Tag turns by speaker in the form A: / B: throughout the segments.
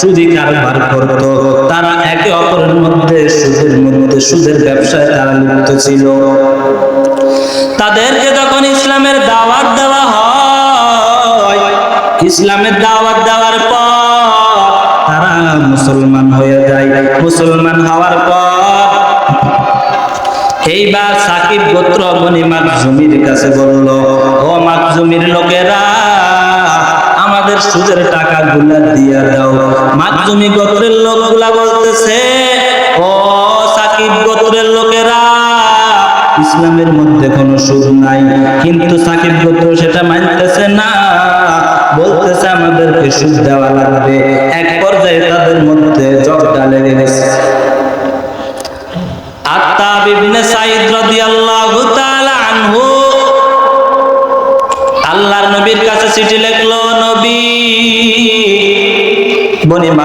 A: সুদি কারবার করত। তারা একে অপরের মধ্যে, সুদের মধ্যে, সুদের ব্যবসায় তারা লিপ্ত ছিল। তাদেরকে যখন ইসলামের দাওয়াত দেওয়া হয়, ইসলামের দাওয়াত দেওয়ার পর তারা মুসলমান হয়ে যায়। মুসলমান হওয়ার পর এইবার সাকিব গোত্র মনি মাকজুমির কাছে বলল, ও মাকজুমির লোকেরা সুদের টাকা গুলা দিয়া দাও। মাকজুমি গোত্রের লোকগুলা বলতেছে, ও সাকিব গোত্রের লোকেরা, ইসলামের মধ্যে কোনো সুদ নাই। কিন্তু সাকিব গোত্র সেটা মানতেছে না। বলতেছে, আমাদেরকে সুদ দেওয়া লাগবে। এক পর্যায়ে তাদের মধ্যে লেগে গেছে। ইবনে সাইদ আনহু, আল্লাহর নবীর কাছে চিঠি লিখলো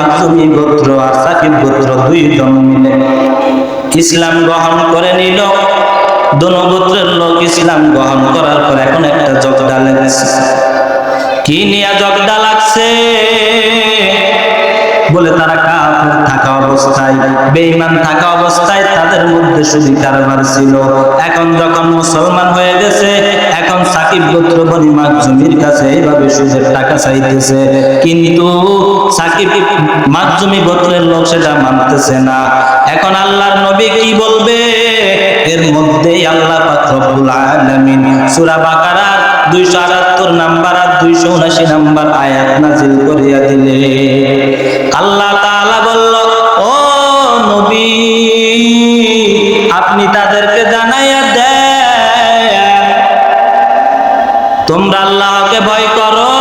A: মাকসুমি গোত্র আর সাকিব গোত্র দুই জন মিলে ইসলাম গ্রহণ করে নিল। দোনো গোত্রের লোক ইসলাম গ্রহণ করার পর এখন একটা জগদা লেগেছে কি নিয়ে জগদা লাগছে বলে তারা কাফের। অবস্থায় থাকা অবস্থায় তাদের মধ্যে কারবার ছিল। এখন যখন মুসলমান হয়ে গেছে, এখন সাকিব গোত্র কাছে এইভাবে সুদের টাকা চাইতেছে। কিন্তু সাকিব গোত্রের লোক সেটা মানতেছে না। এখন আল্লাহর নবী কি বলবে? এর মধ্যেই আল্লাহ পাক রব্বুল আলামিন সূরা বাকারার 278 নাম্বার আর 279 নাম্বার আয়াত নাযিল করিয়া দিলে আল্লাহ তাআলা আপনি তাদেরকে জানাইয়া দেন। তোমরা আল্লাহকে ভয় করো।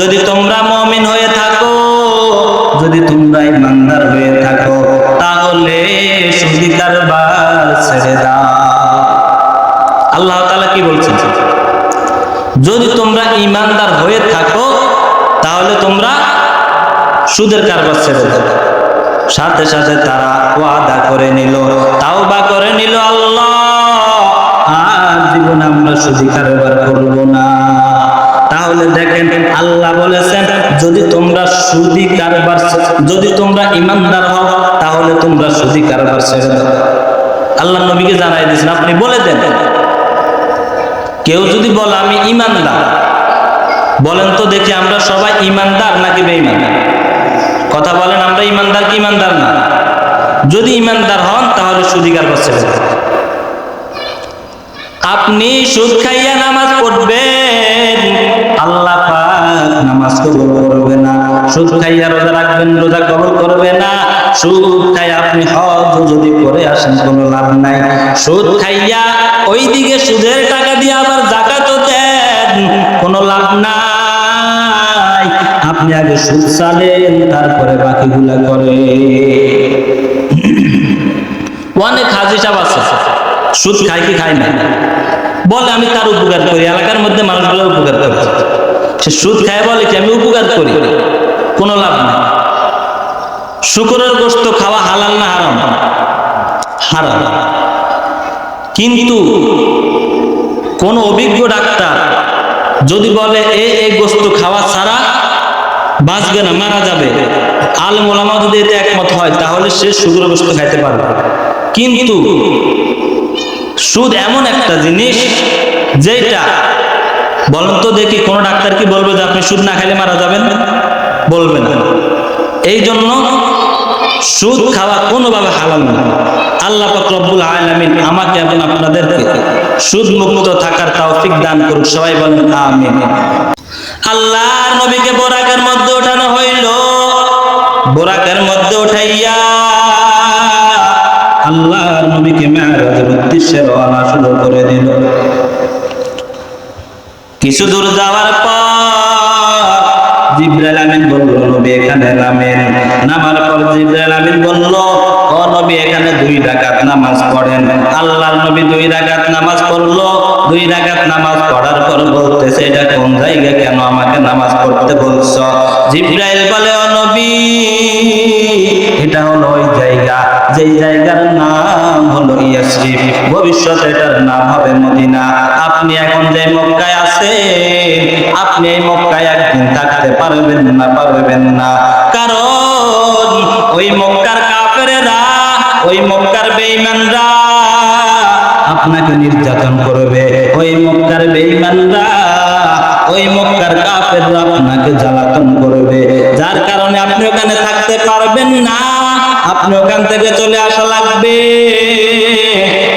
A: যদি তোমরা মুমিন হয়ে থাকো, যদি তোমরা ইমানদার হয়ে থাকো, তাহলে সুদি কারবার আল্লাহ তালা কি বলছেন? যদি তোমরা ইমানদার হয়ে থাকো, তাহলে তোমরা সুদের কারবার ছেড়ে দাও। সাথে সাথে তারা ওয়াদা করে নিল তাও বা করে নিল, আল্লাহ, আর জীবন আমরা সুদি কারবার করব না। তাহলে দেখেন আল্লাহ বলেছেন, যদি তোমরা সুদি কারবার যদি তোমরা ইমানদার হও, তাহলে তোমরা সুদি কারবার ছেড়ে আল্লাহ নবীকে জানাই দিয়েছেন, আপনি বলে দেন। কেউ যদি বলে, আমি ইমানদার, বলেন তো দেখি আমরা সবাই ইমানদার নাকি বেঈমান? কথা বলেন, আমরা ইমানদার কি ইমানদার না? যদি ইমানদার হন, তাহলে সুদিকার করছে আপনি সুদ খাইয়া নামাজ পড়বেন, আল্লাহ নামাজ করবে না। সুদ খাইয়া রোজা রাখবেন, রোজা করবে না। সুদ খাই আপনি হজ যদি করে আসেন, কোনো লাভ নাই। সুদ খাইয়া ওইদিকে সুদের টাকা দিয়ে আবার জাকাতও দেন, কোনো লাভ নাই। আপনি আগে সুদ চালেন, তারপরে বাকিগুলা করে অনেক হাজি সাহেব আছে সুদ খায় কি খায় না? বলে, আমি তার উপকার করি, এলাকার মধ্যে মানুষগুলো উপকার করে। সে সুদ খায় বলে কি, আমি উপকার করি? কোনো লাভ নাই। শুকরের গোস্ত খাওয়া হালাল না হারাম? হারাম। কিন্তু কোন অভিজ্ঞ ডাক্তার যদি বলে, এ এই গোস্ত খাওয়া ছাড়া বাঁচবে না, মারা যাবে। আল মোলামা যদি এতে একমত হয়, তাহলে সে সুগর গোস্ত খাইতে পারবে। কিন্তু সুদ এমন একটা জিনিস, যেটা, বলেন তো দেখি কোন ডাক্তার কি বলবে যে আপনি সুদ না খাইলে মারা যাবেন? বলবেন এই জন্য সুদ খাওয়া কোনোভাবে হালাল না। আল্লাহ রব্বুল আলামিন আমাকে এবং আপনাদেরকে সুদ মুক্ত থাকার তৌফিক দান করুক। সবাই বলেন, আমিন। আল্লাহর নবীকে বোরাকের মধ্যে ওঠানো হইল। বোরাকের মধ্যে উঠাইয়া আল্লাহর নবীকে মেরাজের উদ্দেশ্যে রওনা শুরু করে দিল। কিছু দূর যাওয়ার পর জিব্রাইল আমিন বলল, নবী এখানে নামেন। নামার পর জিব্রাইল আমিন বলল, ও নবী, এখানে দুই রাকাত নামাজ পড়েন। আল্লাহর নবী দুই রাকাত নামাজ পড়ল। দুই রাকাত নামাজ পড়ার পর বলতেছে, এটা কোন জায়গা কেন আমাকে নামাজ পড়তে বলছো? জিব্রাইল বলে নবী, এটা হলো ওই জায়গা। যেই জায়গার নাম হলো ইয়াসরিফ। ভবিষ্যতে এটার নাম হবে মদিনা। আপনি এখন যে মক্কায় আছেন, আপনি এই মক্কায় একদিন থাকতে পারবেন না পারবেন না। কারণ ওই মক্কার কাফেরেরা, ওই মক্কার বেঈমানরা আপনাকে নির্যাতন করবে। ওই মক্কার বেঈমানরা, ওই মক্কার কাফেররা আপনাকে জ্বালাতন করবে। যার কারণে আপনি ওখানে থাকতে পারবেন না। আপনি ওখান থেকে চলে আসা লাগবে।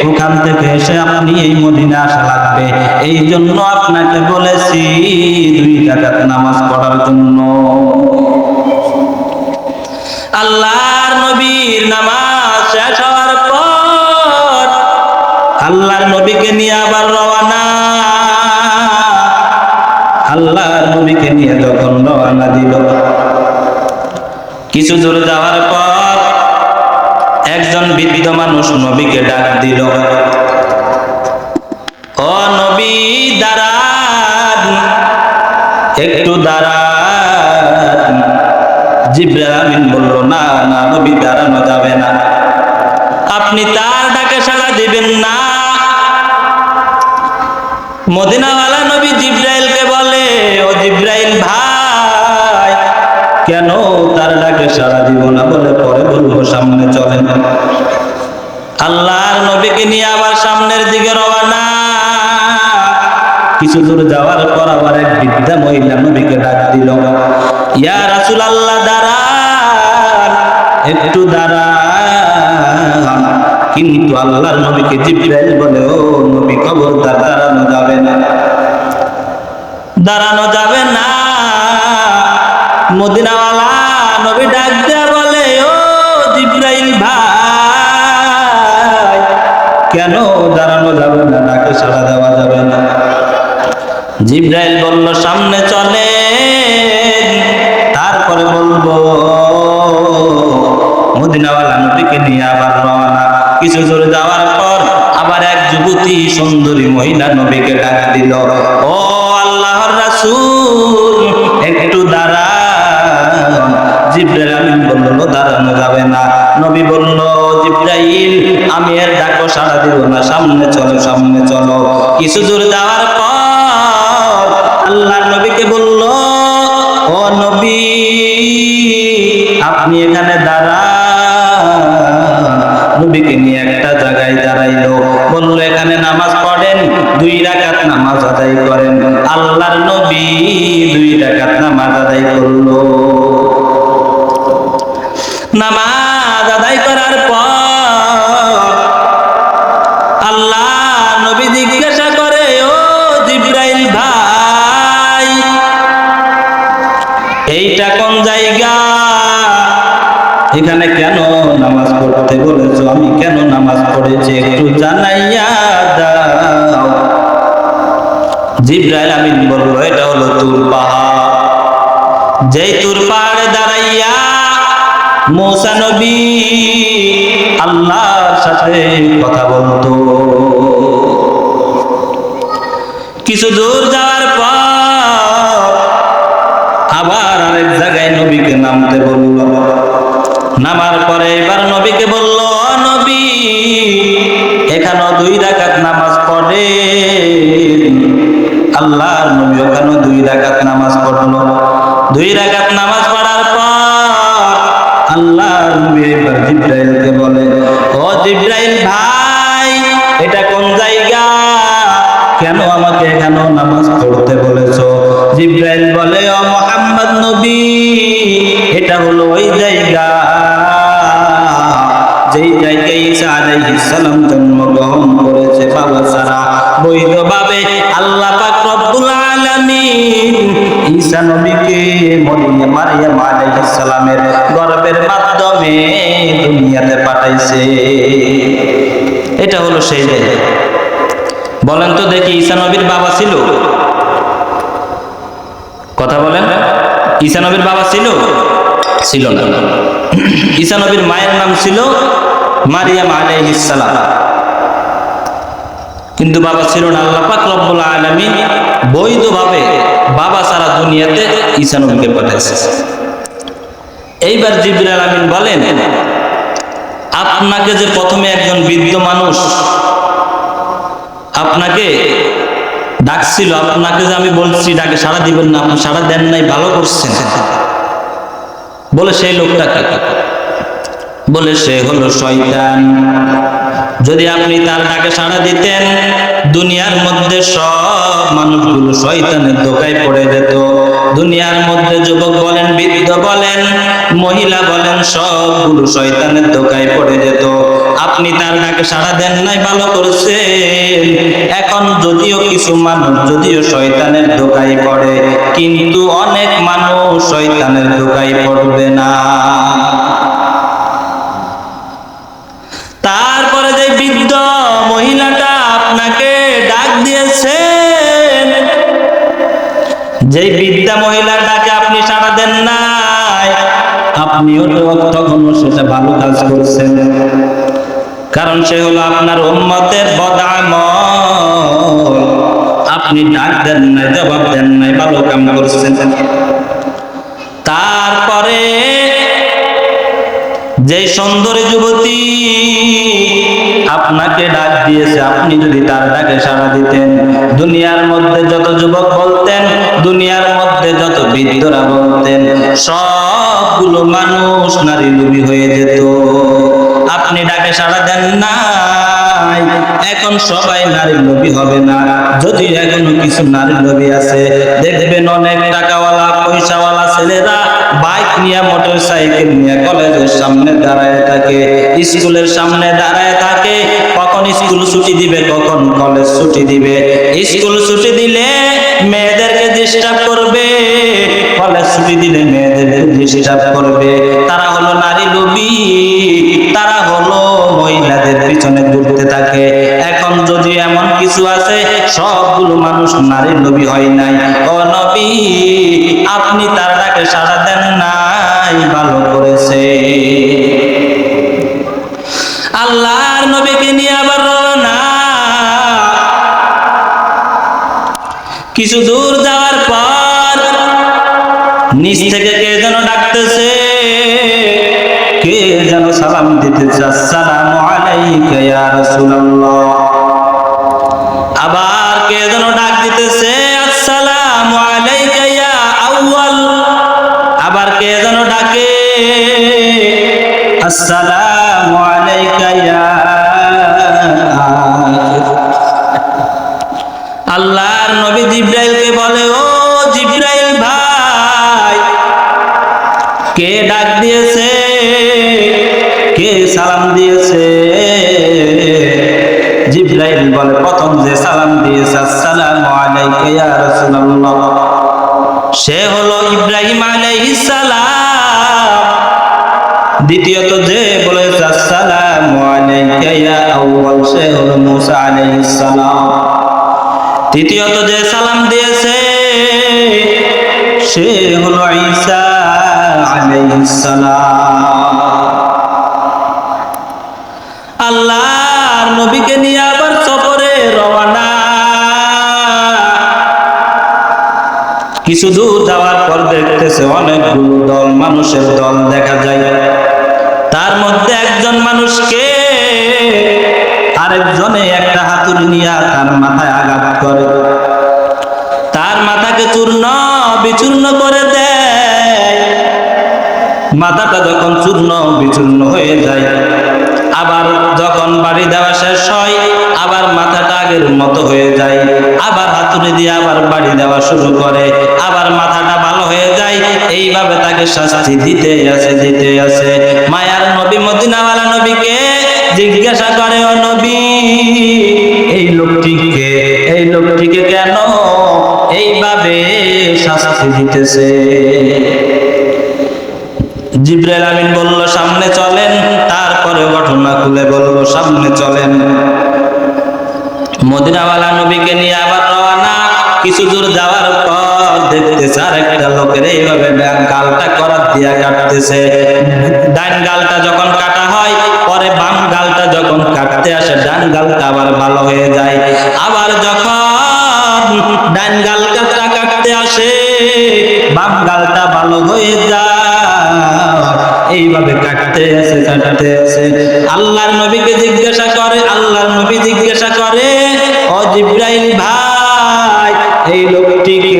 A: ওখান থেকে এসে আপনি এই মদিনা আসা লাগবে। এই জন্য আপনাকে বলেছি, দুই টাকাত নামাজ পড়ার জন্য। আল্লাহর নবীর নামাজ আল্লাহর নবীকে নিয়ে আবার রওনা। আল্লাহর নবীকে নিয়ে যখন রওনা দিল। কিছু দূর যাওয়ার পর একজন বৃদ্ধ মানুষ নবীকে ডাক দিল। ও নবী, দাঁড়ান, একটু দাঁড়ান। জিব্রাইল বলল, না না, নবী দাঁড়ানো যাবে না। আপনি তার ডাকে সাড়া দিবেন না। মদিনাওয়ালা নবী জিব্রাইলকে বলে, ও জিব্রাইল ভাই, কেন তার ডাকে সারা দিব না বলে পরে বলব সামনে চলে চলেন। আল্লাহর নবীকে নিয়ে আবার সামনের দিকে রওনা। কিছু দূর যাওয়ার পর আবার এক বৃদ্ধা মহিলা নবীকে ডাক দিল, ইয়া রাসূল আল্লাহ দাঁড়ান, একটু দাঁড়ান। কিন্তু আল্লাহর নবীকে জিব্রাইল বলে, ও নবী খবরদার দাঁড়ানো যাবে না। দাঁড়ানো যাবে না। মদিনাওয়ালা নবী ডাক দেয়া বলে, ও জিব্রাইল ভাই, কেন দাঁড়ানো যাবে না? ডাকে সাড়া দেওয়া যাবে না। জিব্রাইল জিব্রাইল আমি এর ডাকো সাড়া দিব না, সামনে চলো সামনে চলো। কিছু দূর যাওয়ার পর আল্লাহ নবীকে বলল, ও নবী, আপনি এখানে দাঁড়ান। নবীকে নিয়ে একটা জায়গায় দাঁড়াইলো। বলল, এখানে নামাজ পড়েন, দুই রাকাত নামাজ আদায় করেন। আল্লাহর নবী দুই রাকাত নামাজ আদায় করল। যেই তুর পাহাড়ে দাঁড়াইয়া মৌসা নবী আল্লাহর সাথে কথা বলতো। কিছু দূর যাওয়ার পর আবার আরেক জায়গায় নবীকে নামতে বলল। নামার পরে এবার নবীকে বলল নবী, এখানেও দুই রাকাত নামাজ পড়ে আল্লাহর নবী ওখানে দুই রাকাত নামাজ দুই রাকাত নামাজ পড়ার পর এবার জিব্রাইলকে বলে, ও জিব্রাইল ভাই, এটা কোন জায়গা? কেন আমাকে এখানেও নামাজ পড়তে বলেছ? জিব্রাইল বলে, ও মোহাম্মদ নবী, এটা হলো ওই জায়গা। যেই জায়গায় ঈসা আলাইহিস সালাম মারিয়াম আলাইহিস সালামের গর্ভের মাধ্যমে দুনিয়াতে পাঠাইছে। এটা হলো সেই জায়গা বলেন তো দেখি, ঈসা নবীর বাবা ছিল? কথা বলেন। ঈসা নবীর বাবা ছিল? ছিল না। ঈসা নবীর মায়ের নাম ছিল মারিয়াম আলাইহিস সালাম। কিন্তু বাবা ছিল না আল্লাহ পাক রব্বুল আলামিন বৈধভাবে বাবা সারা দুনিয়াতে ঈসা নবীকে পাঠাইছে। এইবার জিবরাইল আমিন বলেন, আপনাকে যে প্রথমে একজন বৃদ্ধ মানুষ আপনাকে ডাকছিল, আপনাকে যে আমি বলছি ডাকে সাড়া দিবেন না, আপনি সাড়া দেন নাই, ভালো করছেন। বলে সেই লোকটাকে বলে সে হলো শয়তান। যদি আপনি তার ডাকে সাড়া দিতেন, দুনিয়ার মধ্যে সব মানুষগুলো শয়তানের দোকায় পড়ে যেত। দুনিয়ার মধ্যে যুবক বলেন, বৃদ্ধ বলেন মহিলা বলেন, সবগুলো শয়তানের দোকায় পড়ে যেত। আপনি তার ডাকে সাড়া দেন নাই, ভালো করেছেন। এখন যদিও কিছু মানুষ, যদিও শয়তানের দোকায় পড়ে, কিন্তু অনেক মানুষ শয়তানের দোকায় পড়বে না। তারপরে যে বৃদ্ধ মহিলাটা আপনাকে ডাক দিয়েছেন যেই বৃদ্ধা মহিলার ডাকে আপনিও তখন সেটা ভালো কাজ করছেন। কারণ সে হলো আপনার উম্মতের বদাম আপনি ডাক দেন নাই, জবাব দেন নাই, ভালো কাম করছেন। তারপরে যে সুন্দরী যুবতী আপনাকে ডাক দিয়েছে, আপনি যদি তার ডাকে সাড়া দিতেন, দুনিয়ার মধ্যে যত যুবক বলতেন, দুনিয়ার মধ্যে যত বৃদ্ধরা বলতেন, সবগুলো মানুষ নারী লুবি হয়ে যেত। আপনি ডাকে সাড়া দেন না এখন সবাই নারী লোভী হবে না। যদি এখনও কিছু নারী লোভী আছে, দেখবেন অনেক টাকাওয়ালা, পয়সাওয়ালা ছেলেরা বাইক নিয়ে মোটর সাইকেল নিয়ে কলেজের সামনে দাঁড়ায় থাকে, স্কুলের সামনে দাঁড়ায় থাকে। কখন স্কুল ছুটি দিবে, কখন কলেজ ছুটি দিবে। স্কুল ছুটি দিলে মেয়েদেরকে ডিস্টার্ব করবে। কলেজ ছুটি দিলে মেয়েদেরকে ডিস্টার্ব করবে। তারা হলো নারী লোভী। আছে, সবগুলো মানুষ নারীর নবী হয় নাই। ও নবী, আপনি তার ডাকে সাড়া দেন নাই, ভালো করেছে। আল্লাহর নবীকে নিয়ে আবার কিছু দূর যাওয়ার পর নিচ থেকে কে যেন ডাকতেছে? কে যেন সালাম দিতেছে? আসসালামু আলাইকা ইয়া রাসূলুল্লাহ। আসসালামু আলাইকা ইয়া আল্লাহর নবী জিব্রাইলকে বলে, ও জিব্রাইল ভাই, কে ডাক দিয়েছে? কে সালাম দিয়েছে? জিব্রাইল বলে, প্রথম যে সালাম দিয়েছে, আসসালামু আলাইকা ইয়া রাসূলুল্লাহ। সে হলো ইব্রাহিম আলাইহিস সালাম। ইয়া সে হলো মুসা তৃতীয়ত যে সালাম দিয়েছে, সে হলো ঈসা আল্লাহর নবীকে নিয়ে আবার সফরে রওনা। কিছু দূর যাওয়ার পর দেখতেছে অনেকগুলো দল, মানুষের দল দেখা যায়। তার মধ্যে একজন মানুষকে আরেকজনে একটা হাতুড়ি নিয়ে তার মাথায় আঘাত করে। তার মাথাকে চূর্ণ বিচূর্ণ করে দেয়। মাথাটা যখন চূর্ণ বিচূর্ণ হয়ে যায়, আবার যখন বাড়ি দেওয়া শেষ হয়, আবার মাথাটা আগের মতো হয়ে যায়, আবার হাতুড়ি দিয়ে আবার বাড়ি দেওয়া শুরু করে, আবার মাথাটা ভালো হয়ে যায়, এইভাবে তাকে শাস্তি দিতে আছে দিতে আছে। মায়ার নবী, মদিনাওয়ালা নবীকে জিজ্ঞাসা করে, ও নবী এই লোকটিকে এই লোকটিকে কেন এইভাবে শাস্তি দিতেছে? জিব্রাইল আমিন বলল, সামনে চলেন, তারপরে ঘটনা খুলে বলল, সামনে চলেন। মদিনাওয়ালা নবীকে নিয়ে আবার রওনা, কিছু দূর যাওয়ার পর দেখতেছে আর একটা লোকের এইভাবে গালটা করার দিয়া কাটতেছে। ডান গালটা যখন কাটা হয়, পরে বাম গালটা যখন কাটতে আসে, ডান গালটা আবার ভালো হয়ে যায়। আবার যখন ডান গালটা কাটতে আসে, বাম গালটা ভালো হয়ে যায়। এইভাবে কাটতে আছে কাটতে আছে আল্লাহর নবীকে জিজ্ঞাসা করে, আল্লাহর নবী জিজ্ঞাসা করে, ও জিব্রাইল ভাই, এই লোকটিকে,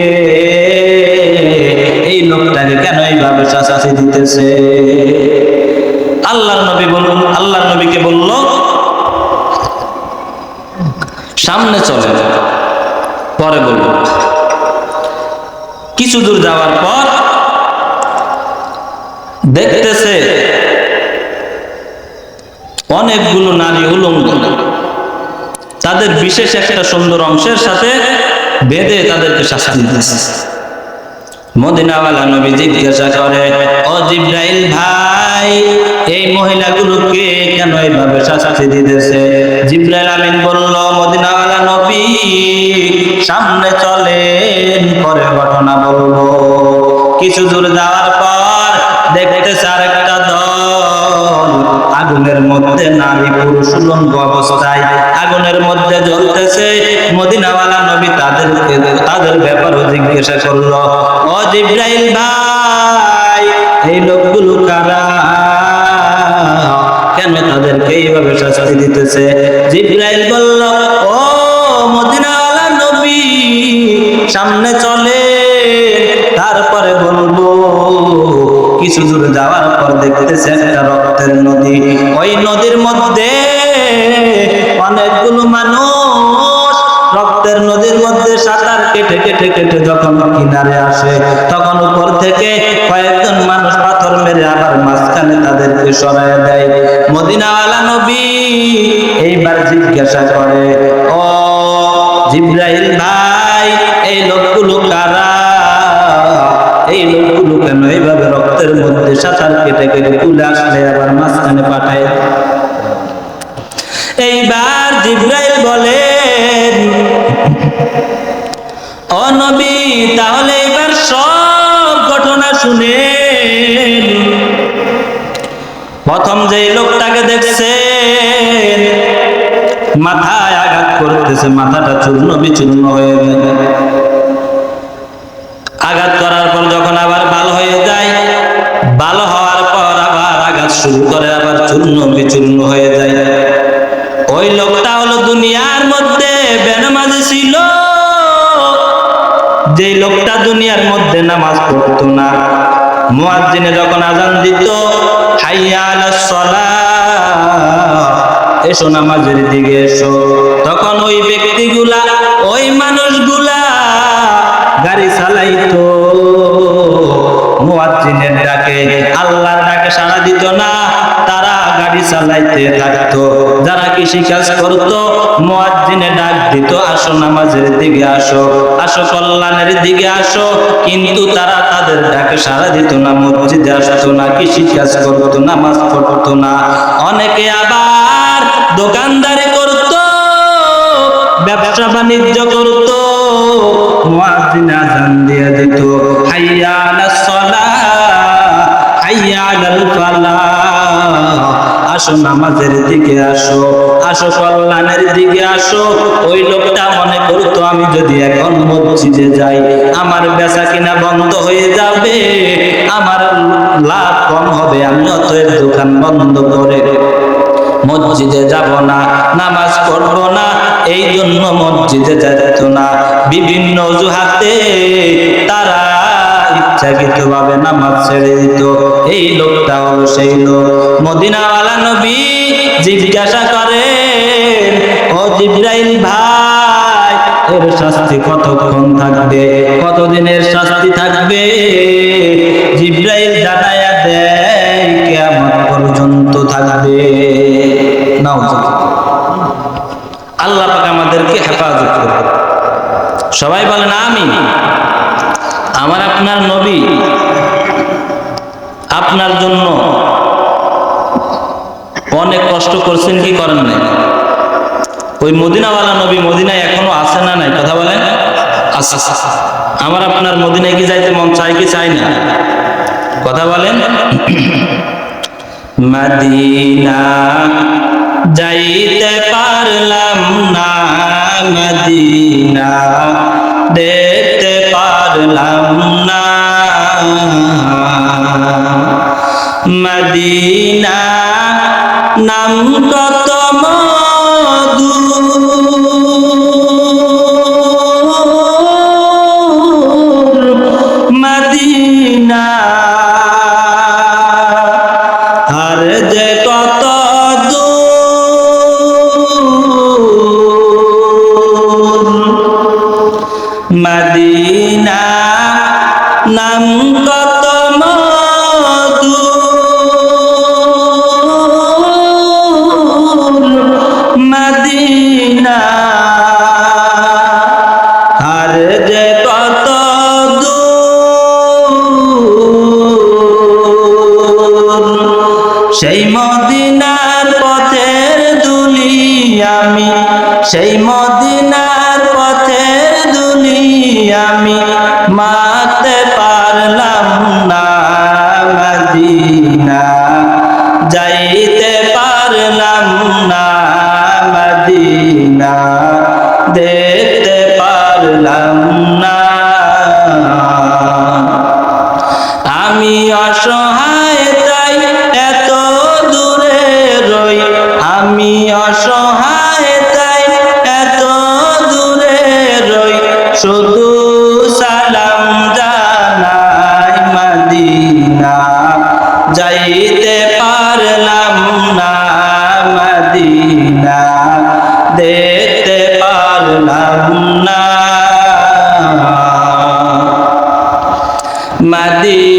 A: এই লোকটাকে কেন এইভাবে শাসাশি দিতেছে? কিছু দূর যাওয়ার পর দেখতেছে অনেকগুলো নারী উলঙ্গ। তাদের বিশেষ একটা সুন্দর অংশের সাথে বেঁধে তাদেরকে শাস্তি দিতেছে মদিনাওয়ালা নবী জিজ্ঞাসা করে, ও জিব্রাইল ভাই, এই মহিলাগুলোকে কেন এইভাবে শাস্তি দিতেছে? জিব্রাইল আমিন বলল, মদিনাওয়ালা নবী, সামনে চলেন পরে ঘটনা বলব। কিছু দূর যাওয়ার পর দল। আগুনের মধ্যে নারী পুরুষ উলঙ্গ অবস্থায় আগুনের মধ্যে জ্বলতেছে। মদিনাওয়ালা নবী তাদের জিজ্ঞাসা করল, ও জিব্রাইল ভাই, এই লোকগুলো কারা? কেন তাদেরকে এইভাবে শাস্তি দিতেছে? জিব্রাইল বলল, ও মদিনাওয়ালা নবী, সামনে প্রথম যে লোকটাকে দেখছেন, মাথায় আঘাত করতেছে, মাথাটা চূর্ণ বিচূর্ণ হয়ে যায় আঘাত করার পর যখন আবার ভালো হয়ে যায় ভালো হওয়ার পর আবার আঘাত শুরু করে, আবার চূর্ণ বিচূর্ণ হয়ে যায়। ওই লোকটা হলো দুনিয়ার মধ্যে বেনামাজি ছিল। যে লোকটা দুনিয়ার মধ্যে নামাজ পড়তো না, মুয়াজ্জিনে যখন আজান দিত এসো নামাজের দিকে এসো। তখন ওই ব্যক্তিগুলা, ওই মানুষগুলা গাড়ি চালাইতো। মুয়াজ্জিনের ডাকে, আল্লাহর ডাকে সাড়া দিত না। চালাইতে থাকতো যারা কৃষি কাজ করতো, মুয়াজ্জিনে ডাক দিত, আসো নামাজের দিকে আসো আসো কল্যাণের দিকে আসো। কিন্তু তারা তাদের ডাকে সাড়া দিত না, মসজিদে আসতো না, কৃষি কাজ করতো, নামাজ পড়তো না। অনেকে আবার দোকানদারি করতো, ব্যবসা বাণিজ্য করতো, মুয়াজ্জিন আজান দিয়ে দিত। হাইয়া আলাস সালাহ হাইয়া আলাল ফালাহ। আসো, নামাজের দিকে আসো। আসো, কল্যাণের দিকে আসো। ওই লোকটা মনে করতো আমি যদি এখন মসজিদে যাই, আমার বেচা কিনা বন্ধ হয়ে যাবে, আমার লাভ কম হবে, আমি অতএব দোকান বন্ধ করে মসজিদে যাব না, নামাজ পড়ব না এই জন্য মসজিদে যেত না। বিভিন্ন অজুহাতে তারা ইচ্ছাকৃত ভাবে নামাজ ছেড়ে দিত। এই লোকটা হলো সেই লোক। মদিনাওয়ালা নবী জিজ্ঞাসা করেন, ও জিব্রাইল ভাই, এর শাস্তি কতক্ষণ থাকবে? কতদিনের শাস্তি থাকবে? জিব্রাইল জানায়া দেয় কেমন পর্যন্ত থাকবে। নাও আল্লাহ পাক আমাদেরকে হেফাজত করবে সবাই বলেন আমি আমার আপনার নবী, আপনার জন্য অনেক কষ্ট করছেন, কি করেন নাই? ওই মদিনাওয়ালা নবী মদিনায় এখনও আছে না নাই? কথা বলেন। আমার আপনার মদিনায় কি যাইতে মন চাই কি চাই না? কথা বলেন। মদিনা যাইতে পারলাম না, মদিনা দেখতে পারলাম না মদিনা নাম কত মধু সেই মদিনার পথের দুলি আমি, সেই মদিনার পথের দুলি আমি মাতে পারলাম না মদিনা, যাইতে পারলাম না মদিনা, দেখতে পারলাম না দেখতে পারলাম না। মদিনা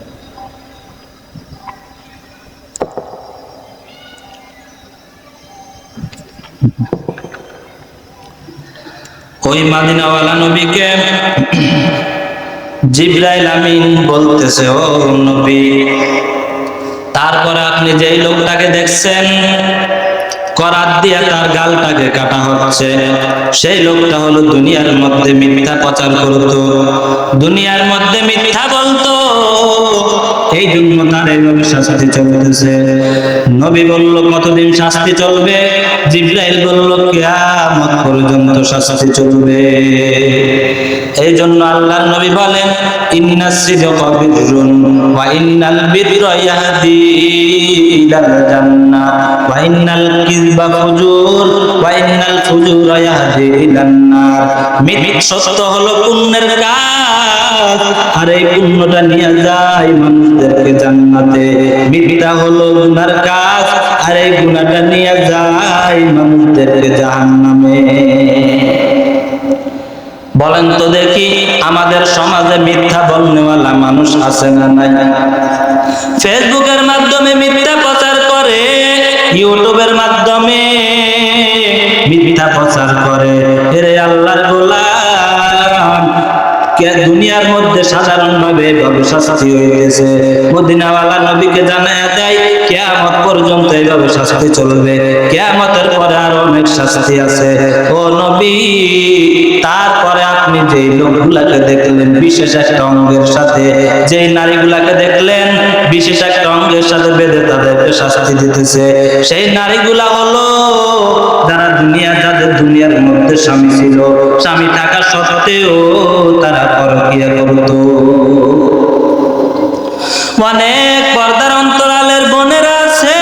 A: মাদিনাওয়ালা নবীকে জিব্রাইল আমিন বলতেছে, ও নবী, তারপরে আপনি যেই লোকটাকে দেখছেন, করাত দিয়ে তার গালটাকে কাটা হচ্ছে। সেই লোকটা হলো দুনিয়ার মধ্যে মিথ্যা প্রচার করতো। দুনিয়ার মধ্যে মিথ্যা বলতো এই জন্য তার এইভাবে শাস্তি চলতেছে। নবী বলল, কতদিন শাস্তি চলবে? জিব্রাইল বলল, কিয়ামত পর্যন্ত শাস্তি চলবে। এই জন্য আল্লাহর নবী বলেন ইন্নাস সিদকা বিররুন ওয়া ইন্নাল বিররা ইয়াহদি ইলাল জান্নাহ ওয়া ইন্নাল কিযবা ফুজুর ওয়া ইন্নাল ফুজুরা ইয়াহদি ইলান নার। সত্য হলো পুণ্যের কাজ। আর এই পুণ্যটা নিয়ে যায় মানুষদেরকে জান্নাতে। মিথ্যা হলো গুনার কাজ, আর এই গুনাহটা নিয়ে যায় মানুষদেরকে জাহান্নামে। বলেন তো দেখি আমাদের সমাজে মিথ্যা বলনেওয়ালা মানুষ আছে না নাই? ফেসবুকের মাধ্যমে মিথ্যা প্রচার করে, ইউটিউবের মাধ্যমে শাস্তি হইতেছে মদিনাওয়ালা নবীকে জানায় দেয়, কেয়ামত পর্যন্ত এইভাবে শাস্তি চলবে। কেয়ামতের পরে অনেক শাস্তি আছে। ও নবী, তারপরে আপনি যেই লোকগুলাকে দেখলেন, বিশেষ একটা অঙ্গের সাথে, যেই নারীগুলাকে দেখলেন, বিশেষ একটা অঙ্গের সাথে বেঁধে তাদেরকে শাস্তি দিতেছে। সেই নারীগুলা হলো, যারা দুনিয়া, যাদের দুনিয়ার মধ্যে স্বামী ছিল, স্বামী থাকা সত্ত্বেও তারা পরকিয়া করত। অনেক পর্দার অন্তরালের বোনেরা আছে।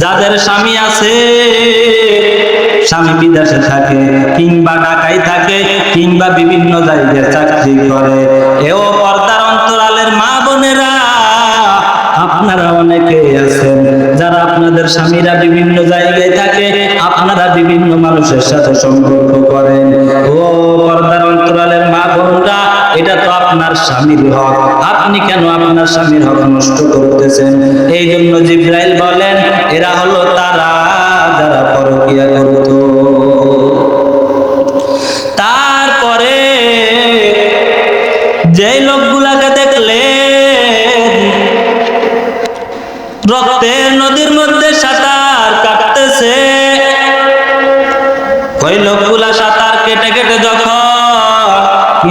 A: যাদের স্বামী আছে, স্বামী বিদেশে থাকে, কিংবা ঢাকায় থাকে, কিংবা বিভিন্ন জায়গায় চাকরি করে। এও পর্দার অন্তরালের মা বোনেরা, আপনারা অনেকে আছেন, যারা আপনাদের স্বামীরা বিভিন্ন জায়গায় থাকে, আপনারা বিভিন্ন মানুষের সাথে সম্পর্ক করেন আপনার স্বামীর হক। আপনি কেন আপনার স্বামীর হক নষ্ট করতেছেন? এই জন্য জিব্রাইল বলেন, এরা হলো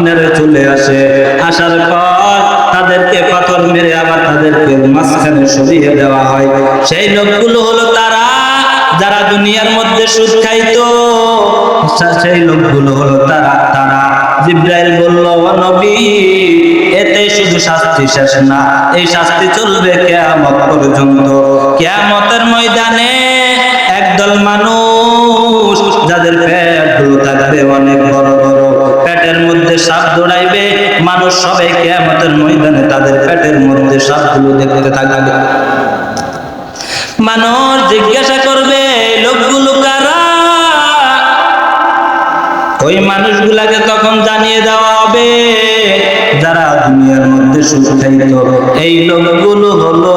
A: কিনারে চলে আসে, আসার পর তাদেরকে পাথর মেরে আবার তাদেরকে মাঝখানে সরিয়ে দেওয়া হয়। সেই লোকগুলো হলো তারা, যারা দুনিয়ার মধ্যে সুদ খাইতো। সেই লোকগুলো হলো তারা তারা। জিব্রাইল বলল, "ও নবী, এতে শুধু শাস্তি শেষ না, এই শাস্তি চলবে কেয়ামত পর্যন্ত। কেয়ামতের ময়দানে একদল মানুষ, যাদের পেট থাকবে অনেক বড় পেটের মধ্যে সাপ দৌড়াইবে, মানুষ সবাই কেয়ামতের ময়দানে তাদের পেটের মধ্যে সাপগুলো দেখতে থাকবে। মানুষ জিজ্ঞাসা করবে লোকগুলো কারা? ওই মানুষগুলাকে তখন জানিয়ে দেওয়া হবে, যারা দুনিয়ার মধ্যে সুখ এই লোকগুলো হলো